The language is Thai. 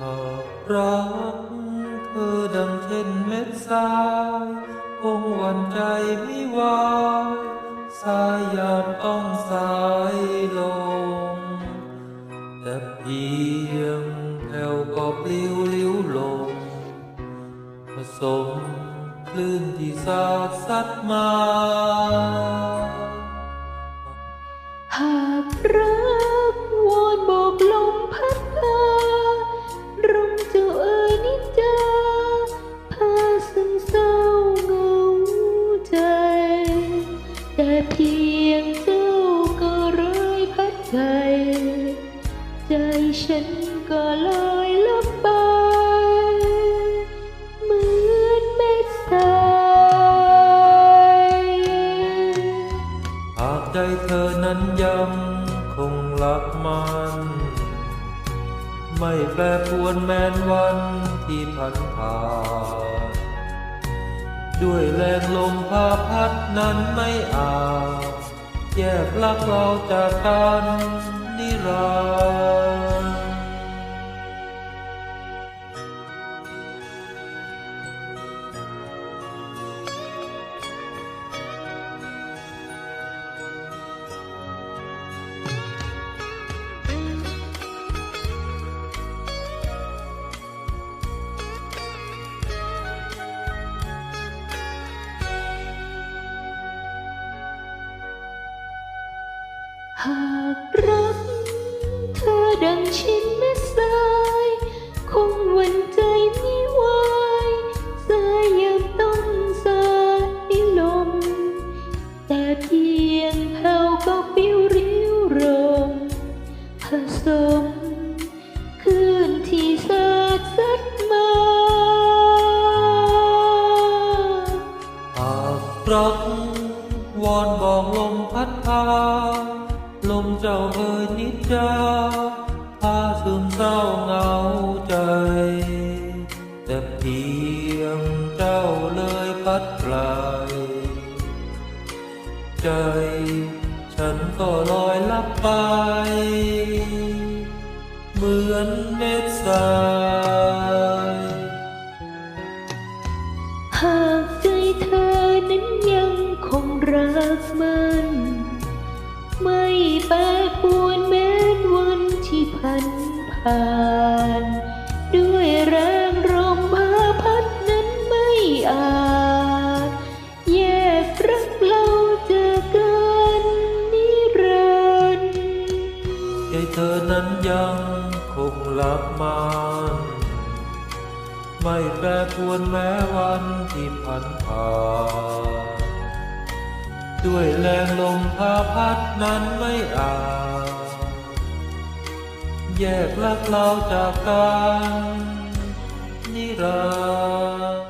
หากรักเธอดังเช่นเม็ดทรายคงหวั่นใจไม่ไหวสายยามต้องสายลงแต่เพียงแผ่วก็ปลิวลิ้วลงผสมคลื่นที่สาดซัดมา หากรัก เพียงเจ้าก็ร้อยพัดใจใจฉันก็ลอยลับไปเหมือนเม็ดทรายหากใจเธอนั้นยังคงรักมัน ไม่แปรปรวนแม้นวันที่พันผ่าน ด้วยแรงลมพาพัดนั้นไม่อาจแยกลักเราจากกันนิรันดร์ หากรักเธอดังชินแม่สายคงหวั่นใจไม่ไหวสายยังต้องสายลม แต่เพียงแผ่วก็ปิ้วริ้วรมผสมคืนที่สาดซัดมาหากรักวอนบอกลมพัดพา ลมเจ้าเอ่ยนิดเจจาพาซึมเศร้าเหงาใจ แต่เพียงเจ้าเลยพัดไกลใจ ฉันก็ลอยลับไป เหมือนเม็ดทรายหากใจเธอนั้นยังคงรักมัน ใจเธอนั้นยังคงรักมันไม่แปรปรวนแม้วันที่พันผ่านด้วยแรงลมพาพัดนั้นไม่อาจแยกลักเราจากกันนิรันดร์